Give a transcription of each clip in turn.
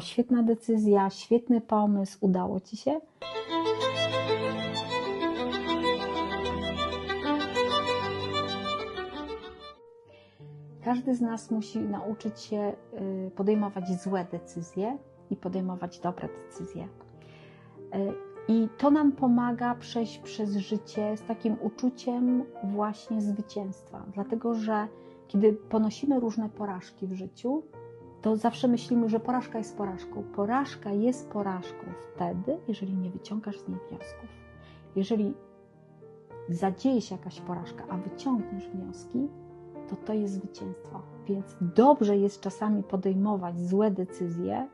Świetna decyzja, świetny pomysł, udało Ci się? Każdy z nas musi nauczyć się y, podejmować złe decyzje i podejmować dobre decyzje. Y, I to nam pomaga przejść przez życie z takim uczuciem właśnie zwycięstwa, dlatego że kiedy ponosimy różne porażki w życiu, to zawsze myślimy, że porażka jest porażką. Porażka jest porażką wtedy, jeżeli nie wyciągasz z niej wniosków. Jeżeli zadzieje się jakaś porażka, a wyciągniesz wnioski, to to jest zwycięstwo. Więc dobrze jest czasami podejmować złe decyzje,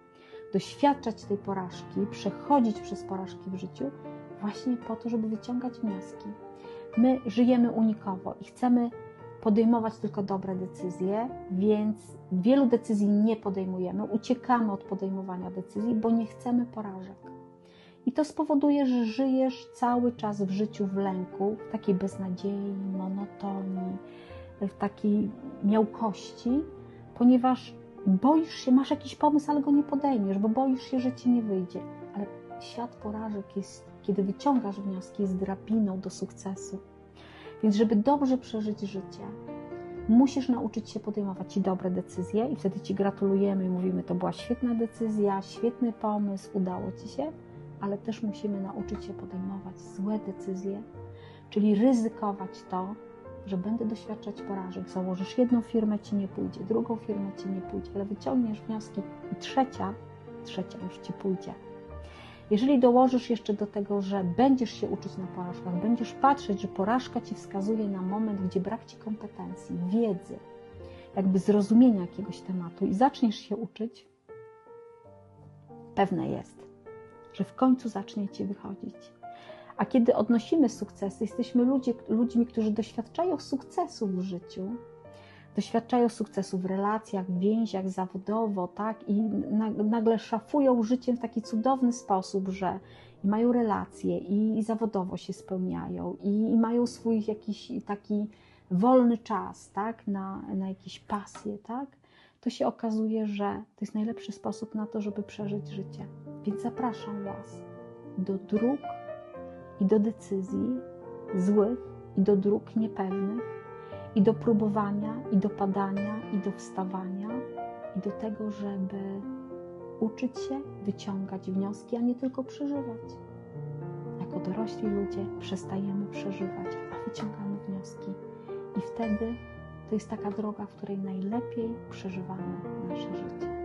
doświadczać tej porażki, przechodzić przez porażki w życiu, właśnie po to, żeby wyciągać wnioski. My żyjemy unikowo i chcemy podejmować tylko dobre decyzje, więc wielu decyzji nie podejmujemy, uciekamy od podejmowania decyzji, bo nie chcemy porażek. I to spowoduje, że żyjesz cały czas w życiu w lęku, w takiej beznadziei, monotonii, w takiej miałkości, ponieważ boisz się, masz jakiś pomysł, ale go nie podejmiesz, bo boisz się, że ci nie wyjdzie. Ale świat porażek jest, kiedy wyciągasz wnioski, jest drabiną do sukcesu. Więc, żeby dobrze przeżyć życie, musisz nauczyć się podejmować i dobre decyzje, i wtedy ci gratulujemy i mówimy: To była świetna decyzja, świetny pomysł, udało ci się, ale też musimy nauczyć się podejmować złe decyzje, czyli ryzykować to, że będę doświadczać porażek. Założysz jedną firmę, ci nie pójdzie, drugą firmę ci nie pójdzie, ale wyciągniesz wnioski i trzecia, trzecia już ci pójdzie. Jeżeli dołożysz jeszcze do tego, że będziesz się uczyć na porażkach, będziesz patrzeć, że porażka ci wskazuje na moment, gdzie brak ci kompetencji, wiedzy, jakby zrozumienia jakiegoś tematu i zaczniesz się uczyć, pewne jest, że w końcu zacznie ci wychodzić. A kiedy odnosimy sukcesy, jesteśmy ludzie, ludźmi, którzy doświadczają sukcesu w życiu, doświadczają sukcesu w relacjach, w więziach, zawodowo, tak? I nagle szafują życiem w taki cudowny sposób, że i mają relacje, i, i zawodowo się spełniają, i, i, mają swój jakiś taki wolny czas, tak? Na, na jakieś pasje, tak? To się okazuje, że to jest najlepszy sposób na to, żeby przeżyć życie. Więc zapraszam Was do dróg i do decyzji złych, i do dróg niepewnych, i do próbowania, i do padania, i do wstawania, i do tego, żeby uczyć się wyciągać wnioski, a nie tylko przeżywać. Jako dorośli ludzie przestajemy przeżywać, a wyciągamy wnioski. I wtedy to jest taka droga, w której najlepiej przeżywamy nasze życie.